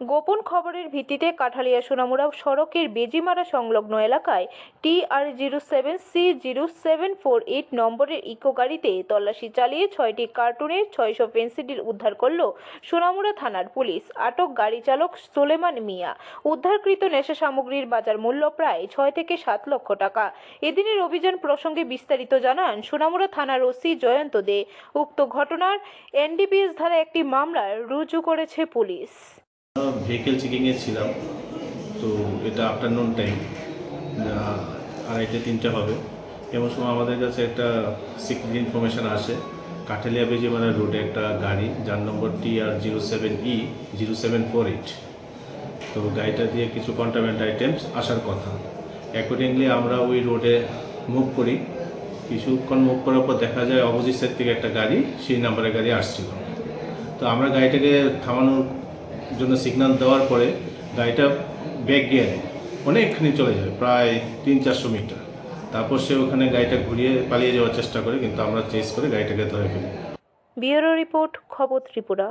গোপন খবরের ভিত্তিতে কাঠালিয়া সোনামুড়া সড়কের বেজিমারা সংলগ্ন এলাকায় T R zero seven C zero seven four eight নম্বরের ইকো গাড়িতে তল্লাশি চালিয়ে ছয়টি কার্টুনের ছয়শো পেন্সিডিল উদ্ধার করল সোনামুড়া থানার পুলিশ। আটক গাড়ি চালক সোলেমান মিয়া। উদ্ধারকৃত নেশা সামগ্রীর বাজার মূল্য প্রায় ছয় থেকে সাত লক্ষ টাকা। এদিনের অভিযান প্রসঙ্গে বিস্তারিত জানান সোনামুড়া থানার ওসি জয়ন্ত দে। উক্ত ঘটনার এনডিপিএস ধারা একটি মামলা রুজু করেছে পুলিশ। ভেহিকেল চেকিংয়ে ছিলাম। তো এটা আফটারনুন টাইম আড়াইটে, তিনটে হবে। এমন সময় আমাদের কাছে একটা সিক্রেট ইনফরমেশান আসে। কাঠালিয়া বেজিমারা রোডে একটা গাড়ি, যার নম্বর T R zero seven E zero seven four eight তো গাড়িটা দিয়ে কিছু কন্টামেন্ট আইটেমস আসার কথা। অ্যাকর্ডিংলি আমরা ওই রোডে মুভ করি। কিছুক্ষণ মুভ করার পর দেখা যায় অপোজিট সাইড থেকে একটা গাড়ি, সেই নাম্বারের গাড়ি আসছিল। তো আমরা গাড়িটাকে থামানোর জন্য সিগন্যাল দেওয়ার পরে গাড়িটা ব্যাক গিয়ারে অনেকখানি চলে যায়, প্রায় তিন চারশো মিটার। তারপর সে ওখানে গাড়িটা ঘুরিয়ে পালিয়ে যাওয়ার চেষ্টা করে, কিন্তু আমরা চেস করে গাড়িটাকে ধরে ফেলি। ব্যুরো রিপোর্ট, খবর ত্রিপুরা।